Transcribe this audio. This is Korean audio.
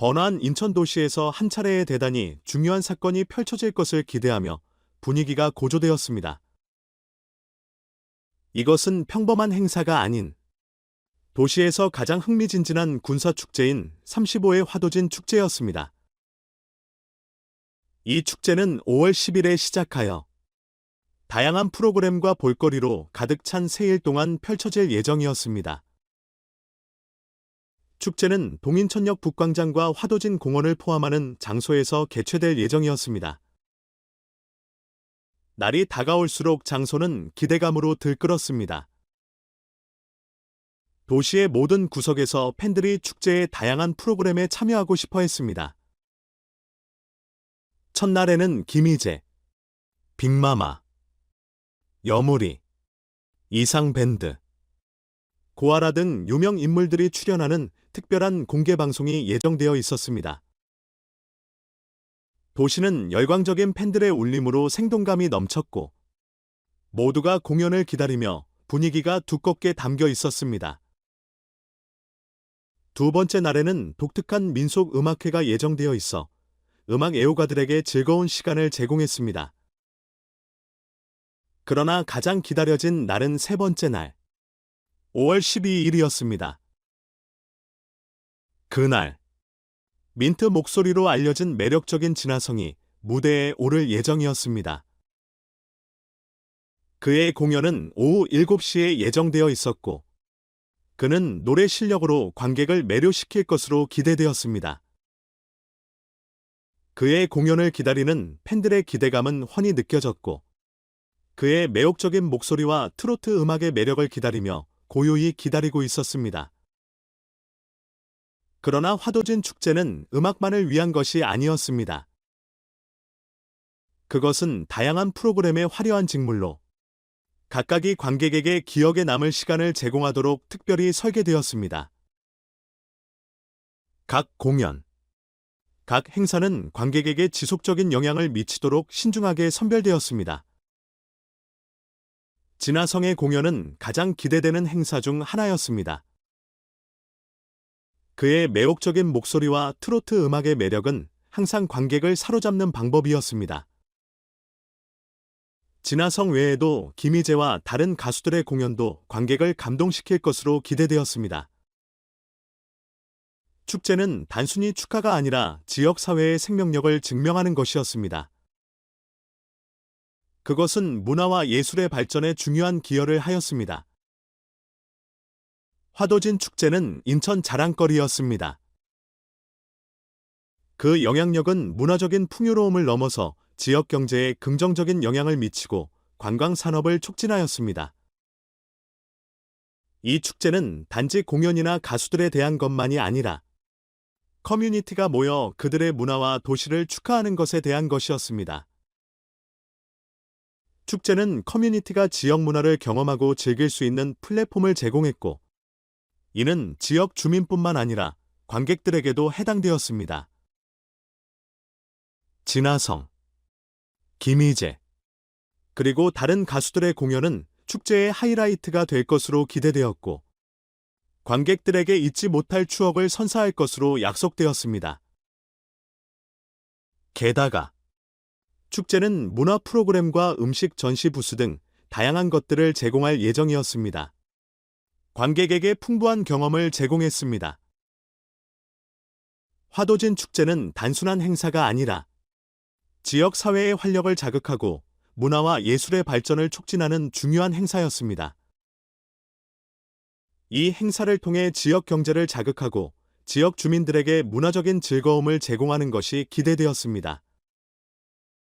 번화한 인천 도시에서 한 차례의 대단히 중요한 사건이 펼쳐질 것을 기대하며 분위기가 고조되었습니다. 이것은 평범한 행사가 아닌 도시에서 가장 흥미진진한 군사축제인 35회 화도진 축제였습니다. 이 축제는 5월 10일에 시작하여 다양한 프로그램과 볼거리로 가득 찬 세일 동안 펼쳐질 예정이었습니다. 축제는 동인천역 북광장과 화도진 공원을 포함하는 장소에서 개최될 예정이었습니다. 날이 다가올수록 장소는 기대감으로 들끓었습니다. 도시의 모든 구석에서 팬들이 축제의 다양한 프로그램에 참여하고 싶어 했습니다. 첫날에는 김희재, 빅마마, 여무리, 이상밴드, 고아라 등 유명 인물들이 출연하는 특별한 공개 방송이 예정되어 있었습니다. 도시는 열광적인 팬들의 울림으로 생동감이 넘쳤고 모두가 공연을 기다리며 분위기가 두껍게 담겨 있었습니다. 두 번째 날에는 독특한 민속 음악회가 예정되어 있어 음악 애호가들에게 즐거운 시간을 제공했습니다. 그러나 가장 기다려진 날은 세 번째 날, 5월 12일이었습니다. 그날, 민트 목소리로 알려진 매력적인 진화성이 무대에 오를 예정이었습니다. 그의 공연은 오후 7시에 예정되어 있었고, 그는 노래 실력으로 관객을 매료시킬 것으로 기대되었습니다. 그의 공연을 기다리는 팬들의 기대감은 훤히 느껴졌고, 그의 매혹적인 목소리와 트로트 음악의 매력을 기다리며 고요히 기다리고 있었습니다. 그러나 화도진 축제는 음악만을 위한 것이 아니었습니다. 그것은 다양한 프로그램의 화려한 직물로 각각이 관객에게 기억에 남을 시간을 제공하도록 특별히 설계되었습니다. 각 공연, 각 행사는 관객에게 지속적인 영향을 미치도록 신중하게 선별되었습니다. 진화성의 공연은 가장 기대되는 행사 중 하나였습니다. 그의 매혹적인 목소리와 트로트 음악의 매력은 항상 관객을 사로잡는 방법이었습니다. 진화성 외에도 김희재와 다른 가수들의 공연도 관객을 감동시킬 것으로 기대되었습니다. 축제는 단순히 축하가 아니라 지역사회의 생명력을 증명하는 것이었습니다. 그것은 문화와 예술의 발전에 중요한 기여를 하였습니다. 화도진 축제는 인천 자랑거리였습니다. 그 영향력은 문화적인 풍요로움을 넘어서 지역 경제에 긍정적인 영향을 미치고 관광 산업을 촉진하였습니다. 이 축제는 단지 공연이나 가수들에 대한 것만이 아니라 커뮤니티가 모여 그들의 문화와 도시를 축하하는 것에 대한 것이었습니다. 축제는 커뮤니티가 지역 문화를 경험하고 즐길 수 있는 플랫폼을 제공했고, 이는 지역 주민뿐만 아니라 관객들에게도 해당되었습니다. 진화성, 김희재, 그리고 다른 가수들의 공연은 축제의 하이라이트가 될 것으로 기대되었고, 관객들에게 잊지 못할 추억을 선사할 것으로 약속되었습니다. 게다가, 축제는 문화 프로그램과 음식 전시 부스 등 다양한 것들을 제공할 예정이었습니다. 관객에게 풍부한 경험을 제공했습니다. 화도진 축제는 단순한 행사가 아니라 지역 사회의 활력을 자극하고 문화와 예술의 발전을 촉진하는 중요한 행사였습니다. 이 행사를 통해 지역 경제를 자극하고 지역 주민들에게 문화적인 즐거움을 제공하는 것이 기대되었습니다.